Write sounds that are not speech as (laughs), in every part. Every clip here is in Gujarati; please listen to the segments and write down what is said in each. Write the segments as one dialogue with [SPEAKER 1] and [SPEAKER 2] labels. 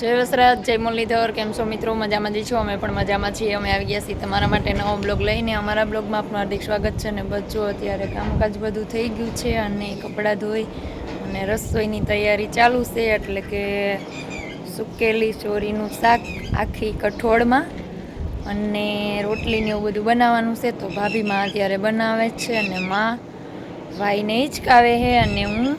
[SPEAKER 1] જય વસરાજ જય મુરલીધર, કેમ છો મિત્રો? મજામાં જ છો? અમે પણ મજામાં છીએ. અમે આવી ગયા છીએ તમારા માટે નવો બ્લોગ લઈને. અમારા બ્લોગમાં આપનું હાર્દિક સ્વાગત છે અને બચ્ચો અત્યારે કામકાજ બધું થઈ ગયું છે અને કપડાં ધોઈ અને રસોઈની તૈયારી ચાલુ છે, એટલે કે સુકેલી ચોરીનું શાક આખી કઠોળમાં અને રોટલીને એવું બધું બનાવવાનું છે. તો ભાભી માં અત્યારે બનાવે છે અને માં ભાઈને હિંચકાવે છે અને હું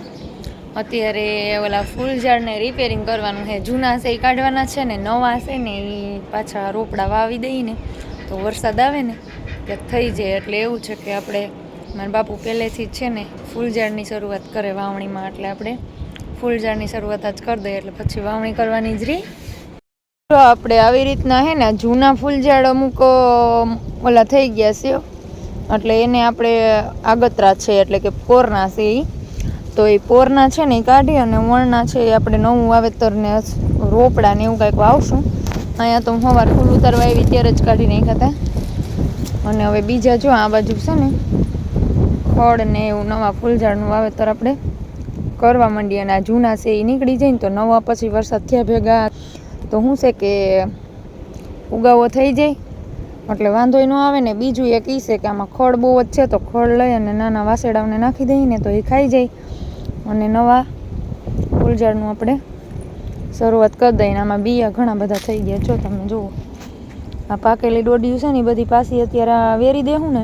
[SPEAKER 1] અત્યારે ઓલા ફૂલ ઝાડને રિપેરિંગ કરવાનું છે. જૂના છે એ કાઢવાના છે ને, નવા છે ને એ પાછા રોપડા વાવી દઈને તો વરસાદ આવે ને કે થઈ જાય. એટલે એવું છે કે આપણે, મારા બાપુ પહેલેથી જ છે ને, ફૂલ ઝાડની શરૂઆત કરે વાવણીમાં. એટલે આપણે ફૂલ ઝાડની શરૂઆત જ કરી દઈએ, એટલે પછી વાવણી કરવાની જ રહી. તો આપણે આવી રીતના હે ને જૂના ફૂલ ઝાડ અમુક ઓલા થઈ ગયા છે. એટલે એને આપણે આગતરા છે, એટલે કે કોરના છે એ તો એ પોરના છે ને એ કાઢી અને વણના છે એ આપણે નવું વાવેતરને રોપડા ને એવું કાંઈક વાવશું. અહીંયા તો હું સવાર ફૂલ ઉતારવા આવી ત્યારે જ કાઢી નાખ્યા હતા અને હવે બીજા જો આ બાજુ છે ને ખડ ને એવું નવા ફૂલઝાડનું વાવેતર આપણે કરવા માંડીએ અને આ જૂના છે એ નીકળી જાય ને તો નવા પછી વરસાદ થયા ભેગા. તો શું છે કે ઉગાવો થઈ જાય. એટલે વાંધો ન આવે ને બીજું એક ઈ છે કે આમાં ખડ બહુ જ છે તો ખડ લઈ અને નાના વાસેડાઓને નાખી દઈએ ને તો એ ખાઈ જાય. અને નવા ફૂલઝાડનું આપણે શરૂઆત કરી દઈએ આમાં બીયા ઘણા બધા થઈ ગયા. જો તમે જુઓ, આ પાકેલી દોડીયું છે ને એ બધી પાછી અત્યારે વેરી દેવું ને,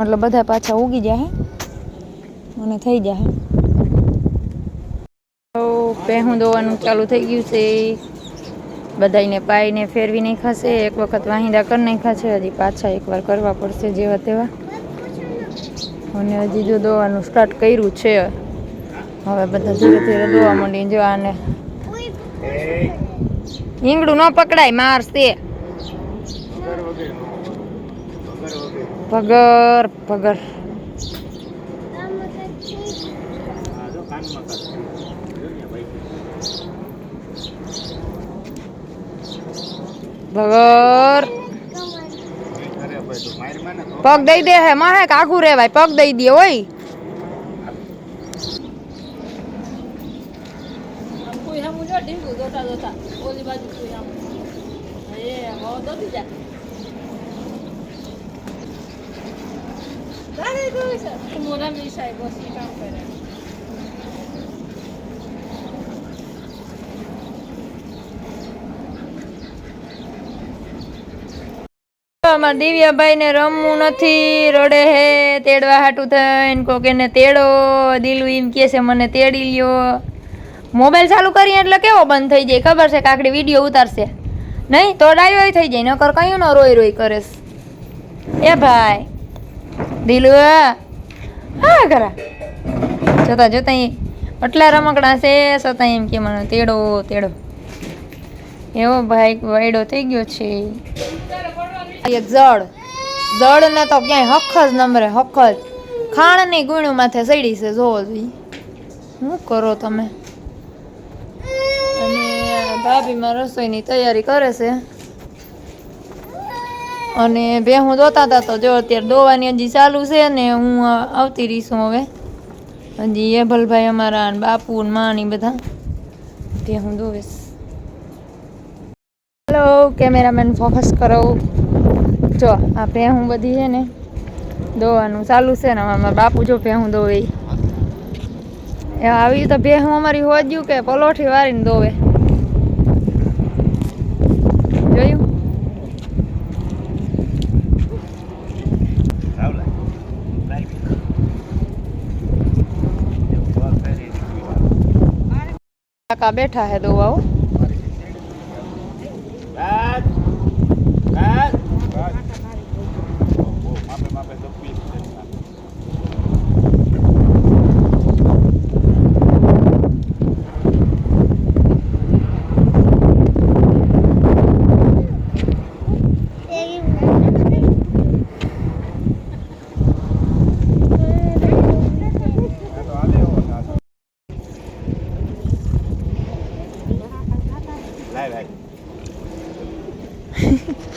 [SPEAKER 1] એટલે બધા પાછા ઉગી જાય અને થઈ જાય તો પહેું દોવાનું ચાલુ થઈ ગયું છે. બધાને પાઈને ફેરવી નહીં ખાશે એક વખત વાહિંદા કરી નાખ્યા છે. હજી પાછા એકવાર કરવા પડશે જેવા તેવા. અને હજી જો દોવાનું સ્ટાર્ટ કર્યું છે. હવે બધા ધીરે ધીરે દોવા માંડી જવાને ઈંગડું ન પકડાય, માર તે ભગર ભગર ભગર પગ દઈ દે હે માહે આખું રેવાય, પગ દઈ દે, ઓય.
[SPEAKER 2] કોઈ હમું જો ઢીંગું દોતા દોતા ઓલી બાજુ કોઈ હમું એ હવે દોતી જા તારે જોઈ છે. મોરા મિસાઈ બસી કામ કરે.
[SPEAKER 1] અમારા દિવ્યાભાઈ ને રમવું નથી, રડે હે, તેડવા હાટું થઈને કોક એને તેડો, દિલું એમ કહે છે, મને તેડી લ્યો. મોબાઈલ ચાલુ કરીએ એટલે કેવો બંધ થઈ જાય? ખબર છે કાકડી વીડિયો ઉતારશે. નહીં, તો ડાયો થઈ જાય, નકર કયું ન રોઈ રોઈ કરેસ એ ભાઈ, દિલુ હા ખરા જોતા જોતા એટલા રમકડા છે, છતાં એમ કે મને તેડો તેડો. એવો ભાઈ વાયડો થઈ ગયો છે. એક જળ. જળને તો ક્યાંય હખ જ નમરે હખ જ ખાણની ગુણું માથે સડી છે, જોવો જોઈએ શું કરો તમે? ભાભીમાં રસોઈની તૈયારી કરે છે. અને બે હું દોતા હતા તો જો અત્યારે દોવાની હજી ચાલુ છે ને હું આવતી રહીશું હવે. હજી એભલભાઈ અમારા બાપુ ને માં બધા. તે હું દોવીશ હેલો કેમેરામેન ફોકસ કરો. જો, આ ભેહું બધી છે ને દોવાનું ચાલુ છે ને અમારા બાપુ જો ભેહું દોવે એ આવી તો ભેહું અમારી હોજ્યું કે પલોઠી વાળીને દોવે જોયું કાકા બેઠા હે દોવાઓ
[SPEAKER 3] તમે ફરો દવો ને
[SPEAKER 2] ખાણે ન ખાઈ જાય ઊભી રહે (laughs)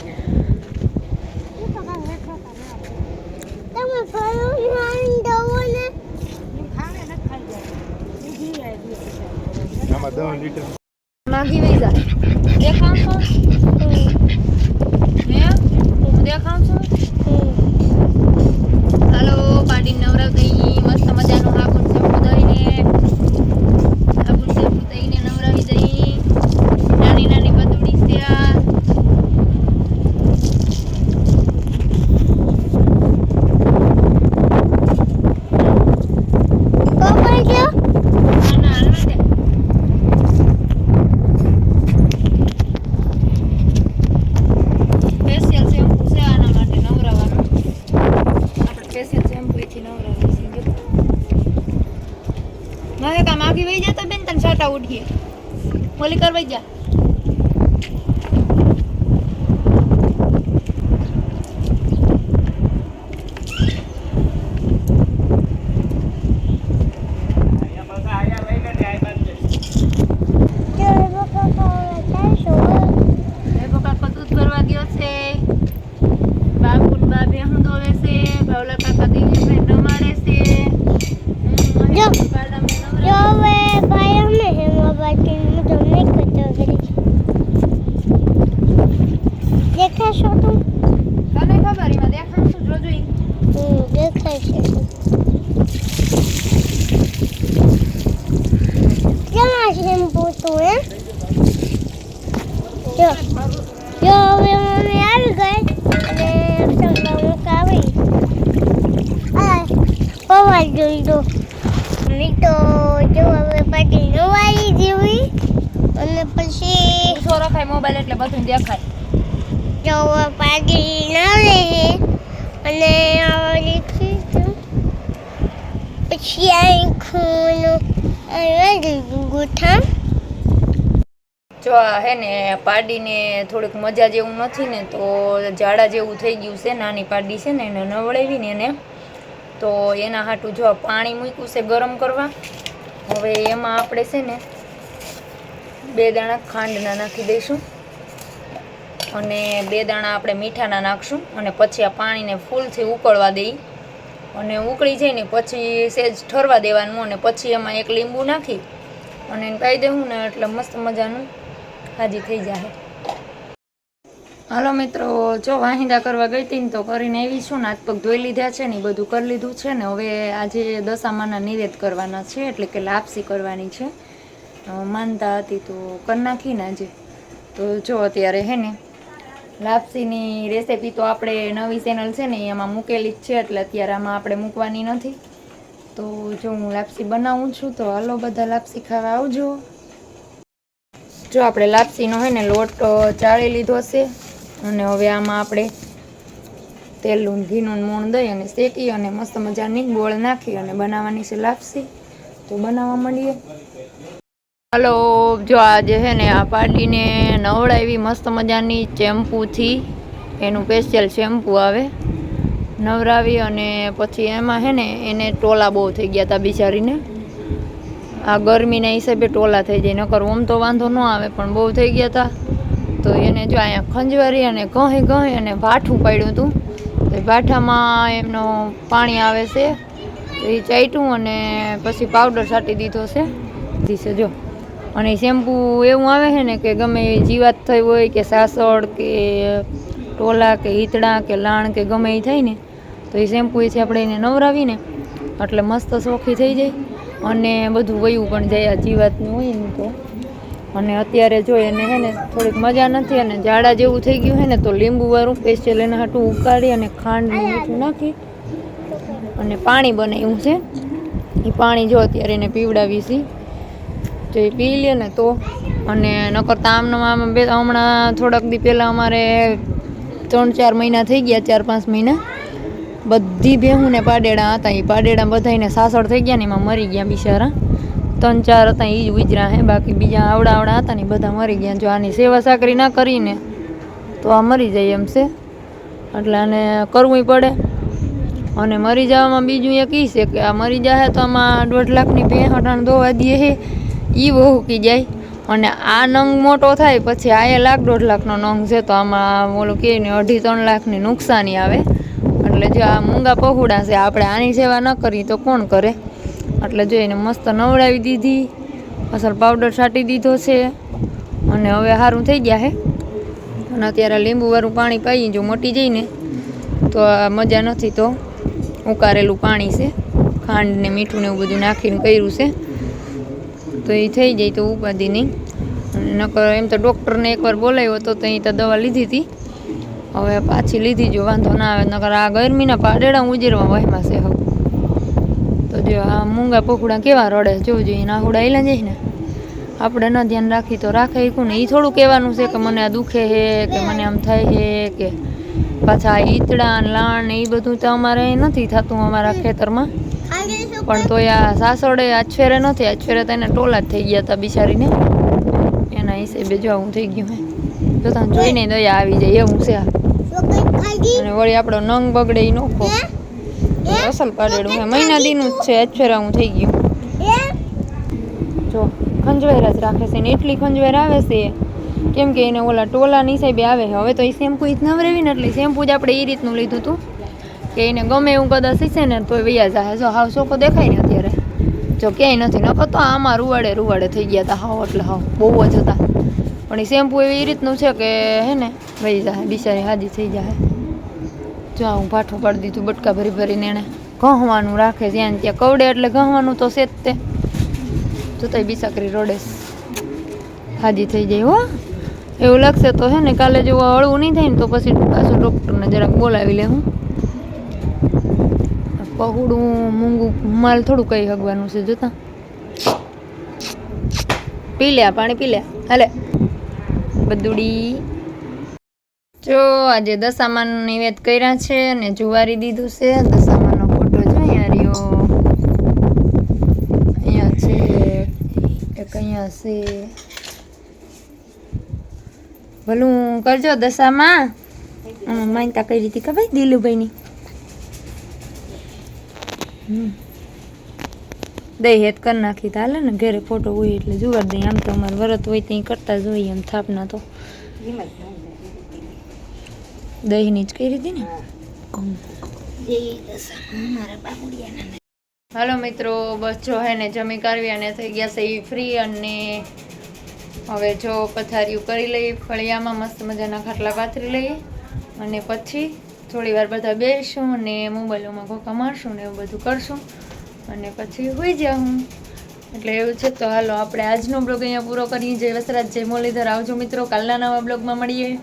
[SPEAKER 4] આમાં દસ લીટર
[SPEAKER 1] માગી વહી જા દેખાવ છો હે હું દેખાવ છું હાલો પાડી નવરાવતી મસ્ત મજાનું હાબુન સેમ્પુ દઈને હાબુન સેમ્પુ દઈને નવરાવી દઈ નાની નાની પતુડી છે આ
[SPEAKER 3] પપ્પા જો
[SPEAKER 1] ના ના હાલવા દે સ્પેશિયલ શેમ્પુ છે આના માટે નવરાવાનું આપણે સ્પેશિયલ શેમ્પુ એથી નવરાવી છે જો વહી કામ તો બેન તને સાટા ઉઠીએ. ઓલી કરવા જા
[SPEAKER 3] જો પપ્પા ખાવા ચાલશો
[SPEAKER 1] એ પપ્પા કદૂત ભરવા ગયો છે બાબુ ને બા ભેહું દોવે છે બાવલા કાકા દિવ્ય ભાઈ રમાડે છે હમ,
[SPEAKER 3] જો.
[SPEAKER 1] મહેશ બાળા મેં નવરાવી.
[SPEAKER 3] જો હવે ભાઈ અમે હેમા બાકી હું તમને કહેતો કરી દેખાશો તું
[SPEAKER 1] તને ખબર એમાં દેખાણ શું જોજો ઈ.
[SPEAKER 3] હમ દેખાય છે ક્યાં શેમ્પુ તું હે જો જો હવે મમ્મી આવી ગઈ અને સંગમુક આવી આ પવા જોઈ દો મમ્મી તો જો હવે પાટી નવાઈ જેવી અને પછી
[SPEAKER 1] ઊંચો રખાય મોબાઈલ એટલે બધું દેખાય.
[SPEAKER 3] જો હવે પાટી નવે. અને પછી આ ખૂનું ગુઠા
[SPEAKER 1] જો હે ને પાડીને થોડીક મજા જેવું નથી ને તો ઝાડા જેવું થઈ ગયું છે નાની પાડી છે ને એને નવડાવી ને એને. તો એના હાટું જો પાણી મૂક્યું છે ગરમ કરવા. હવે એમાં આપણે છે ને બે દાણા ખાંડના નાખી દઈશું. અને બે દાણા આપણે મીઠાના નાખશું અને પછી આ પાણીને ફૂલથી ઉકળવા દઈ. અને ઉકળી જાય ને પછી સેજ ઠરવા દેવાનું અને પછી એમાં એક લીંબુ નાખી અને પાઈ દેવું ને એટલે મસ્ત મજાનું હાજી થઈ જાય હાલો મિત્રો, જો વાહિંદા કરવા ગઈ હતી ને તો કરીને એવી છું ને, હાથ ધોઈ લીધા છે ને, એ બધું કરી લીધું છે ને, હવે આજે દશામાના નિવેદ કરવાના છે, એટલે કે લાપસી કરવાની છે. માનતા હતી તો કરી નાખીને આજે. તો જો અત્યારે હે ને લાપસીની રેસીપી તો આપણે નવી ચેનલ છે ને, એમાં મૂકેલી જ છે, એટલે અત્યારે આમાં આપણે મૂકવાની નથી. તો જો હું લાપસી બનાવું છું, તો હાલો બધા લાપસી ખાવા આવજો. જો આપણે લાપસીનો હોય ને લોટ ચાળી લીધો છે, અને હવે આમાં આપણે તેલનું, ઘીનું મૂણ દઈ અને શેકી અને મસ્ત મજાની ગોળ નાખી અને બનાવવાની છે લાપસી. તો બનાવવા માંડીએ. હલો, જો આજે છે ને આ પાડીને નવડાવી મસ્ત મજાની ચેમ્પુથી. એનું સ્પેશિયલ શેમ્પુ આવે. નવરાવી અને પછી એમાં છે ને એને ટોલા બહુ થઈ ગયા હતા બિચારીને. આ ગરમીના હિસાબે ટોલા થઈ જાય, નકર ઓમ તો વાંધો ન આવે, પણ બહુ થઈ ગયા હતા તો એને જો અહીંયા ખંજવારી અને ઘહી ઘહી અને ભાઠું પાડ્યું હતું. તો ભાઠામાં એમનો પાણી આવે છે. એ ચાટ્યું અને પછી પાવડર છાંટી દીધો છે. દીશે જો. અને શેમ્પુ એવું આવે છે ને કે ગમે એ જીવાત થઈ હોય કે સાસળ કે ટોલા કે હીતડા કે લાણ કે ગમે એ થાય ને, તો એ શેમ્પુ એથી આપણે એને નવરાવીને એટલે મસ્ત સોખી થઈ જાય અને બધું વયું પણ જાય આ જીવાતનું હોય ને તો. અને અત્યારે જો એને હે ને થોડીક મજા નથી અને ઝાડા જેવું થઈ ગયું હે ને તો લીંબુવાળું સ્પેશિયલ એના હાટું ઉકાળી અને ખાંડ મીઠું નાખી અને પાણી બનાવ્યું છે. એ પાણી જો અત્યારે એને પીવડાવી છે તો એ પી લે ને તો. અને નકર તો આમનામાં આમ બે હમણાં થોડાક દી પહેલાં અમારે ત્રણ ચાર મહિના થઈ ગયા, ચાર પાંચ મહિના. બધી ભેહું ને પાડેડા હતા એ પાડેડા બધાને સાસળ થઈ ગયા ને એમાં મરી ગયા બિચારા. ત્રણ ચાર હતા એ જ ઉજરા હે, બાકી બીજા આવડા આવડા હતા ને બધા મરી ગયા. જો આની સેવા સાકરી ના કરીને તો આ મરી જાય એમ છે. એટલે આને કરવું પડે. અને મરી જવામાં બીજું એક ઈ છે કે આ મરી જાય તો આમાં દોઢ લાખની ભેં હટાણ દોવા દે હે. એ બહુ કી જાય. અને આ નંગ મોટો થાય પછી આ એ લાખ દોઢ લાખનો નંગ છે તો આમાં ઓલું કહે ને અઢી ત્રણ લાખની નુકસાની આવે. એટલે જો આ મૂંગા પહોળા છે, આપણે આની સેવા ન કરી તો કોણ કરે? એટલે જો એને મસ્ત નવડાવી દીધી, અસલ પાવડર છાંટી દીધો છે, અને હવે સારું થઈ ગયા હે. અને અત્યારે લીંબુવાળું પાણી પાઈ જો મોટી જઈને તો મજા નથી તો ઉકારેલું પાણી છે, ખાંડ ને મીઠું ને એવું બધું નાખીને કર્યું છે. તો એ થઈ જાય તો ઉપાધિ નહીં. નકર એમ તો ડૉક્ટરને એકવાર બોલાવ્યો હતો તો એ તો દવા લીધી હતી. હવે પાછી લીધી જો વાંધો ના આવે, નકર આ ગરમીના પાડેડા ઉજેરવા વહેમાં છે હવે. તો જો આ મૂંગા પોખડા કેવા રડે જોજો એ નાહુડા એલા જાય ને. આપણે ન ધ્યાન રાખી તો રાખે કોને એ થોડું કહેવાનું છે કે મને આ દુખે હે, કે મને આમ થાય હે, કે પાછા ઈતડા લાણ એ બધું તો અમારે નથી થતું અમારા ખેતરમાં. પણ તોય આ સાસોડે આછેરે નથી આછેરે તો એને ટોલા જ થઈ ગયા હતા બિચારીને. એના હિસાબે જો હું થઈ ગયું હે. જો તને જોઈને દયા આવી જાય એવું છે અને વળી આપણો નંગ બગડે એ નોખો. અસલ પાડેડું હે. મહિના દીનું જ છે અછેરા હું થઈ ગયું. જો ખંજવેર જ રાખે છે ને એટલી ખંજવેર આવે છે. કેમ કે એને ઓલા ટોલાની હિસાબે આવે હવે તો એ શેમ્પુ જ નવરેવી ને એટલે શેમ્પુ જ આપણે એ રીતનું લીધું હતું કે એને ગમે એવું કદાચ હશે ને તો વૈયા જાય. જો હાવ ચોખ્ખો દેખાય ને અત્યારે. જો ક્યાંય નથી. નકર તો આમાં રૂવાડે રૂવાડે થઈ ગયા હતા હાવ, એટલે હાવ. બહુ જ હતા. પણ એ શેમ્પુ એવી રીતનું છે કે હે ને, વહી જાય. બિચારી હાજી થઈ જાય. જો હું ભાઠું પાડી દીધું બટકા ભરી ભરીને એણે ઘહવાનું રાખે છે ને ત્યાં કવડે, એટલે ઘહવાનું તો છે જ તે. જોતાય બિસાકરી રોડે હાજી થઈ જાય, હો. એવું લાગશે તો હે ને કાલે જો હળવું નહીં થાય ને તો પછી પાછું ડૉક્ટરને જરાક બોલાવી લે હું પહોળું મૂંગું માલ થોડું કઈ હગવાનું છે, જોતા. પી લે પાણી, પી લે. હાલે. બધુડી. જો, આજે દશામાન નિવેદ કર્યા છે અને જુવારી દીધું છે. દશામાનો ફોટો જો અહીંયા રહ્યો. અહીંયા છે, એક અહીંયા છે. ભલું કરજો દશામાં. માનતા કઈ રીતે ખબર? દિલુભાઈની. દઈ હેત કરી નાખી તો હાલે ને ઘરે ફોટો હોય એટલે જુવાર દઈ આમ તો અમારે વરત હોય ત્યાં કરતા જોઈએ એમ થાપના તો. દહીંની જ કરી હતી ને? હાલો મિત્રો, બસ જો હે ને જમી કરવી અને થઈ ગયા છે એ ફ્રી અને હવે જો પથારીઓ કરી લઈએ, ફળિયામાં મસ્ત મજાના ખાટલા પાથરી લઈએ અને પછી થોડી વાર બધા બેસું અને મોબાઈલોમાં ખોખા મારશું ને એવું બધું કરશું. અને પછી હોઈ જાઉં. એટલે એવું છે તો હાલો, આપણે આજનો બ્લોગ અહીંયા પૂરો કરીએ. જય વસરાજ, જય મુરલીધર આવજો મિત્રો, કાલના નવા બ્લોગમાં મળીએ.